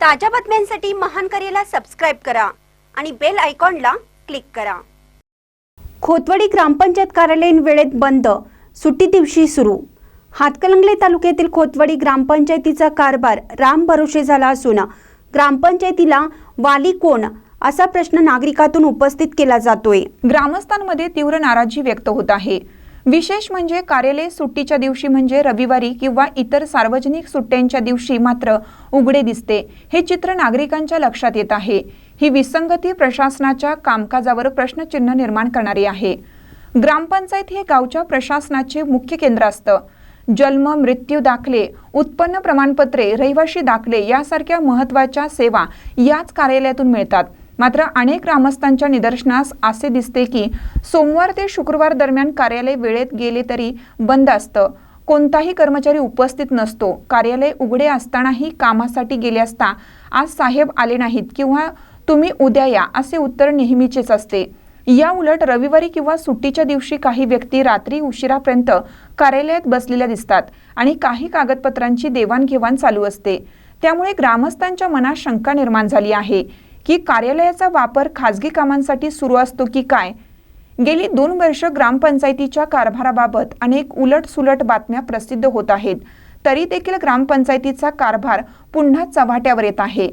ताज्या बातम्यांसाठी महान करेला सबस्क्राईब करा आणि बेल आयकॉनला क्लिक करा. खोतवडी ग्रामपंचायत कार्यालयीन वेळेत बंद सुट्टी दिवशी सुरू. हातकलंगले तालुक्यातील खोतवडी ग्रामपंचायतीचा कारभार राम भरोसे झाला असून ग्रामपंचायतीला वाली कोण असा प्रश्न नागरिकातून उपस्थित केला जातोय. ग्रामस्थांमध्ये तीव्र नाराजी व्यक्त होत आहे. विशेष म्हणजे कार्यालय सुट्टीच्या दिवशी म्हणजे रविवारी किंवा इतर सार्वजनिक सुट्ट्यांच्या दिवशी मात्र उघडे दिसते. हे चित्र नागरिकांच्या लक्षात येत आहे. ही विसंगती प्रशासनाच्या कामकाजावर प्रश्नचिन्ह निर्माण करणारी आहे. ग्रामपंचायत हे गावच्या प्रशासनाचे मुख्य केंद्र असतं. जन्म मृत्यू दाखले उत्पन्न प्रमाणपत्रे रहिवाशी दाखले यासारख्या महत्त्वाच्या सेवा याच कार्यालयातून मिळतात. मात्र अनेक ग्रामस्थांच्या निदर्शनास असे दिसते की सोमवार ते शुक्रवार दरम्यान कार्यालय वेळेत गेले तरी बंद असतं. कोणताही कर्मचारी उपस्थित नसतो. कार्यालय उघडे असतानाही कामासाठी गेले असता आज साहेब आले नाहीत किंवा तुम्ही उद्या या असे उत्तर नेहमीचेच असते. या उलट रविवारी किंवा सुट्टीच्या दिवशी काही व्यक्ती रात्री उशिरापर्यंत कार्यालयात बसलेल्या दिसतात आणि काही कागदपत्रांची देवाणघेवाण चालू असते. त्यामुळे ग्रामस्थांच्या मनात शंका निर्माण झाली आहे. की कार्यालयाचा वापर खाजगी कामांसाठी सुरू असतो की काय? गेली दोन वर्ष ग्रामपंचायतीच्या कारभाराबाबत अनेक उलटसुलट बातम्या प्रसिद्ध होत आहेत. तरी देखील ग्रामपंचायतीचा कारभार पुन्हा चव्हाट्यावर येत आहे.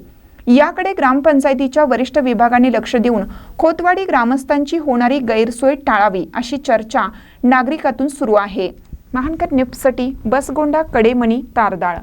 याकडे ग्रामपंचायतीच्या वरिष्ठ विभागाने लक्ष देऊन खोतवाडी ग्रामस्थांची होणारी गैरसोय टाळावी अशी चर्चा नागरिकातून सुरू आहे. महानकर निपसटी बसगोंडा कडेमणी तारदाळ.